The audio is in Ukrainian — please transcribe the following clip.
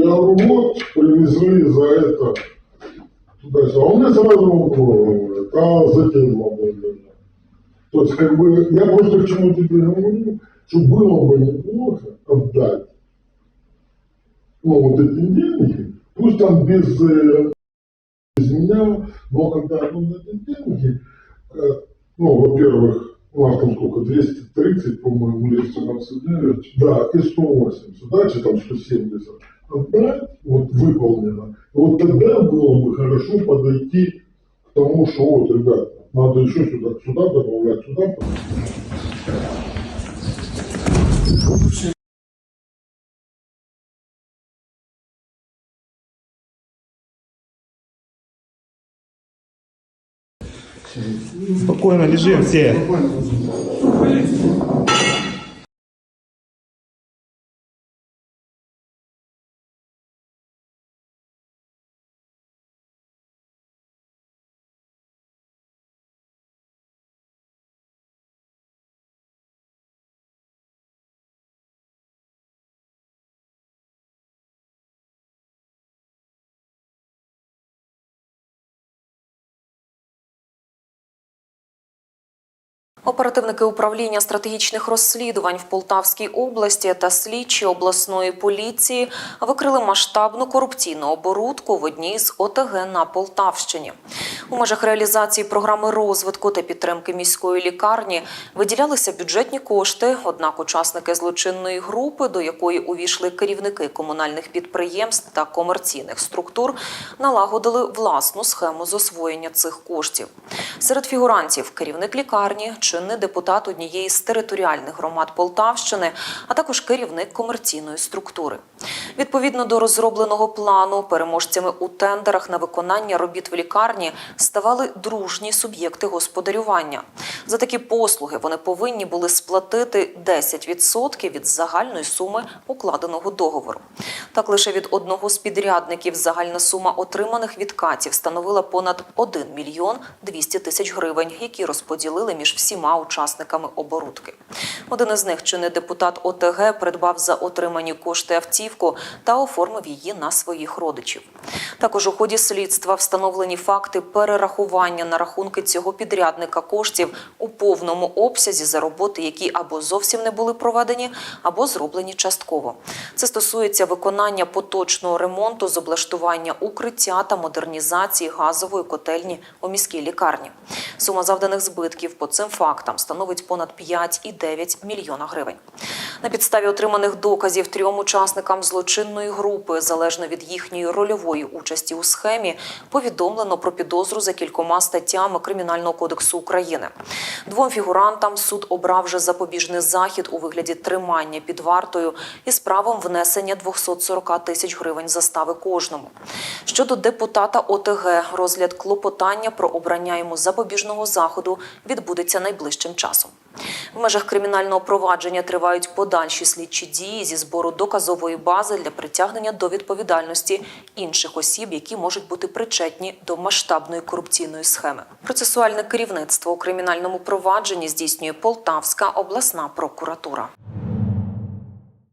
Я говорю, вот, привезли за это. А он мне сразу говорит, а затем вам. То есть, как бы, я просто к чему тебе говорю, что было бы неплохо отдать, ну, вот эти деньги, пусть там без, э, без меня, но когда отдадут эти деньги, э, ну, во-первых, у нас там сколько, 230, по-моему, 229, да, и 180, дальше там 170. Отдать, вот выполнено, вот тогда было бы хорошо подойти к тому, что вот, ребят, надо еще сюда, сюда добавлять, сюда. Спокойно лежим все. Оперативники управління стратегічних розслідувань в Полтавській області та слідчі обласної поліції викрили масштабну корупційну оборудку в одній з ОТГ на Полтавщині. У межах реалізації програми розвитку та підтримки міської лікарні виділялися бюджетні кошти. Однак учасники злочинної групи, до якої увійшли керівники комунальних підприємств та комерційних структур, налагодили власну схему з освоєння цих коштів. Серед фігурантів керівник лікарні, чинний депутат однієї з територіальних громад Полтавщини, а також керівник комерційної структури. Відповідно до розробленого плану, переможцями у тендерах на виконання робіт в лікарні ставали дружні суб'єкти господарювання. За такі послуги вони повинні були сплатити 10% від загальної суми укладеного договору. Так лише від одного з підрядників загальна сума отриманих відкатів становила понад 1 мільйон 200 тисяч гривень, які розподілили між всіма учасниками оборудки. Один із них, чинний депутат ОТГ, придбав за отримані кошти автівку та оформив її на своїх родичів. Також у ході слідства встановлені факти перерахування на рахунки цього підрядника коштів у повному обсязі за роботи, які або зовсім не були проведені, або зроблені частково. Це стосується виконання поточного ремонту з облаштування укриття та модернізації газової котельні у міській лікарні. Сума завданих збитків по цим фактам становить понад 5,9 мільйона гривень. На підставі отриманих доказів трьом учасникам злочинної групи, залежно від їхньої рольової участі у схемі, повідомлено про підозру за кількома статтями Кримінального кодексу України. Двом фігурантам суд обрав вже запобіжний захід у вигляді тримання під вартою із правом внесення 240 тисяч гривень застави кожному. Щодо депутата ОТГ, розгляд клопотання про обрання йому запобіжного заходу відбудеться найближчим часом. В межах кримінального провадження тривають подальші слідчі дії зі збору доказової бази для притягнення до відповідальності інших осіб, які можуть бути причетні до масштабної корупційної схеми. Процесуальне керівництво у кримінальному провадженні здійснює Полтавська обласна прокуратура.